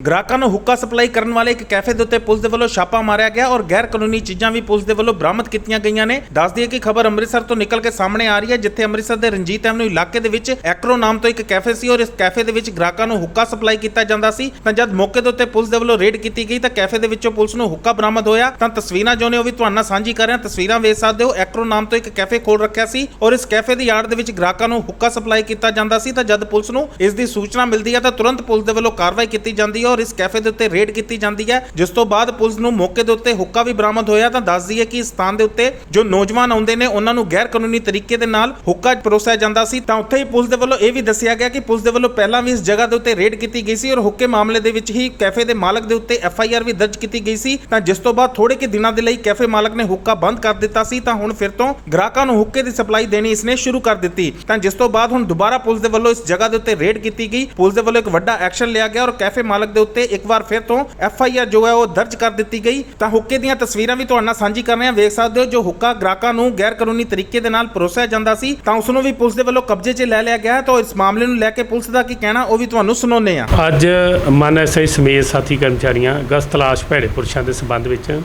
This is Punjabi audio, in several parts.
ਗ੍ਰਾਹਕਾਂ ਨੂੰ ਹੁੱਕਾ ਸਪਲਾਈ ਕਰਨ ਵਾਲੇ ਇੱਕ ਕੈਫੇ ਦੇ ਉੱਤੇ ਪੁਲਿਸ ਦੇ ਵੱਲੋਂ ਛਾਪਾ ਮਾਰਿਆ ਗਿਆ ਔਰ ਗੈਰ ਕਾਨੂੰਨੀ ਚੀਜ਼ਾਂ ਵੀ ਪੁਲਿਸ ਦੇ ਵੱਲੋਂ ਬਰਾਮਦ ਕੀਤੀਆਂ ਗਈਆਂ ਨੇ। ਦੱਸ ਦਈਏ ਕਿ ਖਬਰ ਅੰਮ੍ਰਿਤਸਰ ਤੋਂ ਨਿਕਲ ਕੇ ਸਾਹਮਣੇ ਆ ਰਹੀ ਹੈ, ਜਿੱਥੇ ਅੰਮ੍ਰਿਤਸਰ ਦੇ ਰਣਜੀਤ ਐਵਨਿਊ ਇਲਾਕੇ ਦੇ ਵਿੱਚ ਐਕਰੋ ਨਾਮ ਤੋਂ ਇੱਕ ਕੈਫੇ ਸੀ ਔਰ ਇਸ ਕੈਫੇ ਦੇ ਵਿੱਚ ਗ੍ਰਾਹਕਾਂ ਨੂੰ ਹੁੱਕਾ ਸਪਲਾਈ ਕੀਤਾ ਜਾਂਦਾ ਸੀ। ਤਾਂ ਜਦ ਮੌਕੇ ਦੇ ਉੱਤੇ ਪੁਲਿਸ ਦੇ ਵੱਲੋਂ ਰੇਡ ਕੀਤੀ ਗਈ ਤਾਂ ਕੈਫੇ ਦੇ ਵਿੱਚੋਂ ਪੁਲਿਸ ਨੂੰ ਹੁੱਕਾ ਬਰਾਮਦ ਹੋਇਆ। ਤਾਂ ਤਸਵੀਰਾਂ ਜੋ ਨੇ ਉਹ ਵੀ ਤੁਹਾਨੂੰ ਨਾਲ ਸਾਂਝੀ ਕਰ ਰਿਹਾ ਤਸਵੀਰਾਂ ਵੇਖ ਸਕਦੇ ਹੋ, ਐਕਰੋ ਨਾਮ ਤੋਂ ਇੱਕ ਕੈਫੇ ਖੋਲ ਰੱਖਿਆ ਸੀ ਔਰ ਇਸ ਕੈਫੇ ਦੀ ਯਾਰਡ ਦੇ ਵਿੱਚ ਗ੍ਰਾਹਕਾਂ ਨੂੰ ਹੁੱਕਾ ਸਪਲਾਈ ਕੀਤਾ ਜਾਂਦਾ ਸੀ। ਤਾਂ ਜਦ ਪੁਲਿਸ ਨੂੰ ਇਸ ਦੀ ਸੂਚਨਾ ਮਿਲਦੀ ਹੈ ਤਾਂ ਤੁਰੰਤ ਪੁਲਿਸ ਦੇ ਵੱਲੋਂ ਕਾਰਵਾਈ ਕੀਤੀ ਜਾਂਦੀ ਹੈ ਔਰ ਇਸ ਕੈਫੇ ਦੇ ਉੱਤੇ ਰੇਡ ਕੀਤੀ ਜਾਂਦੀ ਹੈ। ਜਿਸ ਤੋਂ ਬਾਅਦ ਪੁਲਿਸ ਨੂੰ ਮੌਕੇ ਦੇ ਉੱਤੇ ਹੁੱਕਾ ਵੀ ਬਰਾਮਦ ਹੋਇਆ ਤਾਂ ਦੱਸ ਦਈਏ ਕਿ ਇਸ ਸਥਾਨ ਦੇ ਉੱਤੇ ਜੋ ਨੌਜਵਾਨ ਆਉਂਦੇ ਨੇ, ਉਹਨਾਂ ਨੂੰ ਗੈਰ ਕਾਨੂੰਨੀ ਤਰੀਕੇ ਦੇ ਨਾਲ ਹੁੱਕਾ ਪਰੋਸਿਆ ਜਾਂਦਾ ਸੀ। ਤਾਂ ਉੱਥੇ ਹੀ ਪੁਲਿਸ ਦੇ ਵੱਲੋਂ ਇਹ ਵੀ ਦੱਸਿਆ ਗਿਆ ਕਿ ਪੁਲਿਸ ਦੇ ਵੱਲੋਂ ਪਹਿਲਾਂ ਵੀ ਇਸ ਜਗ੍ਹਾ ਦੇ ਉੱਤੇ ਰੇਡ ਕੀਤੀ ਗਈ ਸੀ ਔਰ ਹੁੱਕੇ ਮਾਮਲੇ ਦੇ ਵਿੱਚ ਹੀ ਕੈਫੇ ਦੇ ਮਾਲਕ ਦੇ ਉੱਤੇ ਐਫ ਆਈ ਆਰ ਵੀ ਦਰਜ ਕੀਤੀ ਗਈ ਸੀ। ਤਾਂ ਜਿਸ ਤੋਂ ਬਾਅਦ ਥੋੜੇ ਕਿ ਦਿਨਾਂ ਦੇ ਲਈ ਕੈਫੇ ਮਾਲਕ ਨੇ ਹੁੱਕਾ ਬੰਦ ਕਰ ਦਿੱਤਾ ਸੀ। ਤਾਂ ਹੁਣ ਫਿਰ ਤੋਂ ਗ੍ਰਾਹਕਾਂ ਨੂੰ ਹੁੱਕੇ ਦੀ ਸਪਲਾਈ ਦੇਣੀ ਇਸਨੇ ਸ਼ੁਰੂ ਕਰ ਦਿੱਤੀ। ਤਾਂ ਜਿਸ ਤੋਂ ਬਾਅਦ ਹੁਣ ਦੁਬਾਰਾ ਪੁਲਿਸ ਦੇ ਵੱਲੋਂ ਇਸ ਜਗ੍ਹਾ ਦੇ ਉੱਤੇ ਰੇਡ ਕੀਤੀ ਗਈ। ਪੁਲਿਸ ਦੇ ਵੱਲੋਂ ਇੱਕ ਵੱਡਾ ਐਕਸ਼ਨ ਲਿਆ ਗਿਆ ਔਰ ਕੈਫੇ ਮਾਲਕ ਦੇ ਉੱਤੇ ਇੱਕ ਵਾਰ ਫਿਰ ਤੋਂ ਐਫ ਆਈ ਆਰ ਜੋ ਹੈ ਉਹ ਦਰਜ ਕਰ ਦਿੱਤੀ ਗਈ। ਤਾਂ ਹੁੱਕੇ ਦੀਆਂ ਤਸਵੀਰਾਂ ਵੀ ਤੁਹਾਡੇ ਨਾਲ ਸਾਂਝੀ ਕਰ ਰਹੇ ਹਾਂ। ਵੇਖ ਸਕਦੇ ਹੋ ਜੋ ਹੁੱਕਾ ਗ੍ਰਾਹਕਾਂ ਨੂੰ ਗੈਰ ਕਾਨੂੰਨੀ ਤਰੀਕੇ ਦੇ ਨਾਲ ਪਰੋਸਿਆ ਜਾਂਦਾ ਸੀ। ਤਾਂ ਉਸ ਨੂੰ ਵੀ ਪੁਲਿਸ ਦੇ ਵੱਲੋਂ ਕਬਜ਼ੇ 'ਚ ਲੈ ਲਿਆ ਗਿਆ ਹੈ। ਤਾਂ ਇਸ ਮਾਮਲੇ ਨੂੰ ਲੈ ਕੇ ਪੁਲਿਸ ਦਾ ਕੀ ਕਹਿਣਾ, ਉਹ ਵੀ ਤੁਹਾਨੂੰ ਸੁਣਾਉਂਦੇ ਹਾਂ। ਅੱਜ ਮਨ ਐਸਆਈ ਸਮੇਤ ਸਾਥੀ ਕਰਮਚਾਰੀਆਂ ਗਸਤ ਤਲਾਸ਼ ਭੈੜੇ ਪੁਰਸ਼ਾਂ ਦੇ ਸਬੰਧ ਵਿੱਚ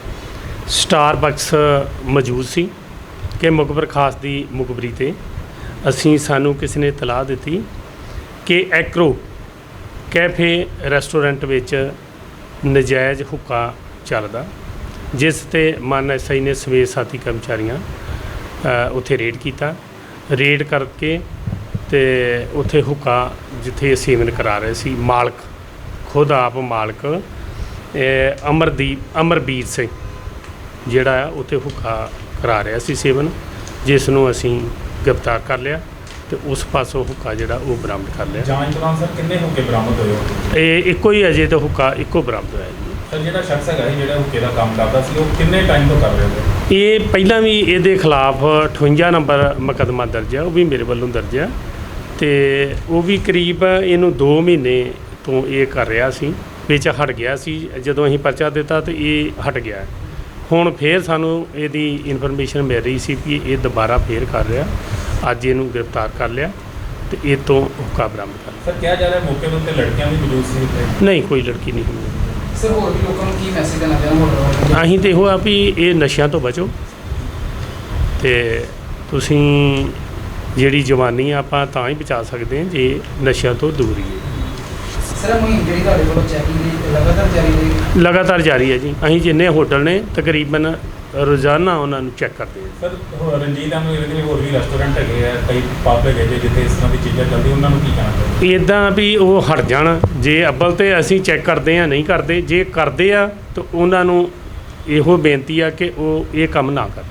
ਸਟਾਰਬਕਸ ਮੌਜੂਦ ਸੀ ਕਿ ਮੁਖਬਰ ਖਾਸ ਦੀ ਮੁਖਬਰੀ ਤੇ ਅਸੀਂ ਸਾਨੂੰ ਕਿਸੇ ਨੇ ਤਲਾਹ ਦਿੱਤੀ ਕਿ ਐਕਰੋ ਕੈਫੇ ਰੈਸਟੋਰੈਂਟ ਵਿੱਚ ਨਜਾਇਜ਼ ਹੁੱਕਾ ਚੱਲਦਾ, ਜਿਸ ਤੇ ਮਨ ਐਸਆਈ ਨੇ ਸਵੇਰ ਸਾਥੀ ਕਰਮਚਾਰੀਆਂ ਉੱਥੇ ਰੇਡ ਕੀਤਾ। ਰੇਡ ਕਰਕੇ ਤੇ ਉੱਥੇ ਹੁੱਕਾ ਜਿੱਥੇ ਸੇਵਨ ਕਰਾ ਰਹੇ ਸੀ, ਮਾਲਕ, ਖੁਦ ਆਪ ਮਾਲਕ ਅਮਰਦੀਪ, ਅਮਰਬੀਰ ਸਿੰਘ, ਜਿਹੜਾ ਆ ਉੱਥੇ ਹੁੱਕਾ ਕਰਾ ਰਿਹਾ ਸੀ ਸੇਵਨ, ਜਿਸ ਨੂੰ ਅਸੀਂ ਗ੍ਰਿਫਤਾਰ ਕਰ ਲਿਆ। ਤੇ ਉਸ ਪਾਸੋਂ ਹੁੱਕਾ ਜਿਹੜਾ ਉਹ ਬਰਾਮਦ ਕਰ ਲਿਆ। ਜਾਂਚ ਦੌਰਾਨ ਸਰ ਕਿੰਨੇ ਹੁੱਕੇ ਬਰਾਮਦ ਹੋਏ? ਹੋ? ਇਹ ਇੱਕੋ ਹੀ ਅਜੇ ਤਾਂ ਹੁੱਕਾ ਇੱਕੋ ਬਰਾਮਦ ਹੋਇਆ ਜੀ। ਸਰ ਜਿਹੜਾ ਸ਼ਖਸ ਹੈਗਾ ਸੀ ਜਿਹੜਾ ਹੁੱਕੇ ਦਾ ਕੰਮ ਕਰਦਾ ਸੀ ਉਹ ਕਿੰਨੇ ਟਾਈਮ ਤੋਂ ਕਰ ਰਿਹਾ ਸੀ? ਇਹ ਪਹਿਲਾਂ ਵੀ ਇਹਦੇ ਖਿਲਾਫ 58 ਨੰਬਰ ਮੁਕੱਦਮਾ ਦਰਜ ਹੈ ਉਹ ਵੀ ਮੇਰੇ ਵੱਲੋਂ ਦਰਜ ਹੈ ਤੇ ਉਹ ਵੀ ਕਰੀਬ ਇਹਨੂੰ 2 ਮਹੀਨੇ ਤੋਂ ਇਹ ਕਰ ਰਿਹਾ ਸੀ ਵਿੱਚ ਹਟ ਗਿਆ ਸੀ ਜਦੋਂ ਅਸੀਂ ਪਰਚਾ ਦਿੱਤਾ ਤੇ ਇਹ ਹਟ ਗਿਆ। ਹੁਣ ਫੇਰ ਸਾਨੂੰ ਇਹਦੀ ਇਨਫੋਰਮੇਸ਼ਨ ਮਿਲ ਰਹੀ ਸੀ ਕਿ ਇਹ ਦੁਬਾਰਾ ਫੇਰ ਕਰ ਰਿਹਾ। ਅੱਜ ਇਹਨੂੰ ਗ੍ਰਿਫਤਾਰ ਕਰ ਲਿਆ ਤੇ ਇਹ ਤੋਂ ਹੁੱਕਾ ਬਰਾਮਦ ਕਰ ਸਰ ਕਿਹਾ ਜਾ ਰਿਹਾ ਮੌਕੇ ਦੇ ਉੱਤੇ ਲੜਕੀਆਂ ਵੀ ਮੌਜੂਦ ਸੀ ਇੱਥੇ? ਨਹੀਂ ਕੋਈ ਲੜਕੀ ਨਹੀਂ ਹੋਈ। ਸਰ ਹੋਰ ਵੀ ਲੋਕਾਂ ਨੂੰ ਕੀ ਮੈਸੇਜ ਦੇਣਾ ਚਾਹੁੰਦੇ ਹੋ? ਅਸੀਂ ਤੇ ਇਹੋ ਆ ਵੀ ਇਹ ਨਸ਼ਿਆਂ ਤੋਂ ਬਚੋ। ਤੇ ਤੁਸੀਂ ਜਿਹੜੀ ਜਵਾਨੀ ਆ ਆਪਾਂ ਤਾਂ ਹੀ ਬਚਾ ਸਕਦੇ ਹਾਂ ਜੇ ਨਸ਼ਿਆਂ ਤੋਂ ਦੂਰ ਹੀ ਸਰ ਮੁਹਿੰਮ ਜਿਹੜੀ ਤੁਹਾਡੇ ਵੱਲੋਂ ਚੈਕਿੰਗ ਦੀ ਲਗਾਤਾਰ ਜਾਰੀ ਰਹੇਗੀ? ਲਗਾਤਾਰ ਜਾਰੀ ਹੈ ਜੀ। ਅਸੀਂ ਜਿੰਨੇ ਹੋਟਲ ਨੇ ਤਕਰੀਬਨ ਰੋਜ਼ਾਨਾ ਉਹਨਾਂ ਨੂੰ ਚੈੱਕ ਕਰਦੇ ਹਾਂ ਸਰ ਹੋਰ ਰਣਜੀਤ ਨੂੰ ਇਹਦੇ ਹੋਰ ਵੀ ਰੈਸਟੋਰੈਂਟ ਹੈਗੇ ਆ ਕਈ ਪਬ ਹੈਗੇ ਜੇ ਜਿੱਥੇ ਇਸ ਤਰ੍ਹਾਂ ਦੀ ਚੀਜ਼ਾਂ ਚੱਲਦੀ ਉਹਨਾਂ ਨੂੰ ਕੀ ਕਹਿਣਾ ਚਾਹੁੰਦੇ ਇਦਾਂ ਵੀ ਉਹ ਹਟ ਜਾਣ। ਜੇ ਅੱਬਲ ਤੇ ਅਸੀਂ ਚੈੱਕ ਕਰਦੇ ਆ ਨਹੀਂ ਕਰਦੇ ਜੇ ਕਰਦੇ ਆ ਤਾਂ ਉਹਨਾਂ ਨੂੰ ਇਹੋ ਬੇਨਤੀ ਆ ਕਿ ਉਹ ਇਹ ਕੰਮ ਨਾ ਕਰਨ।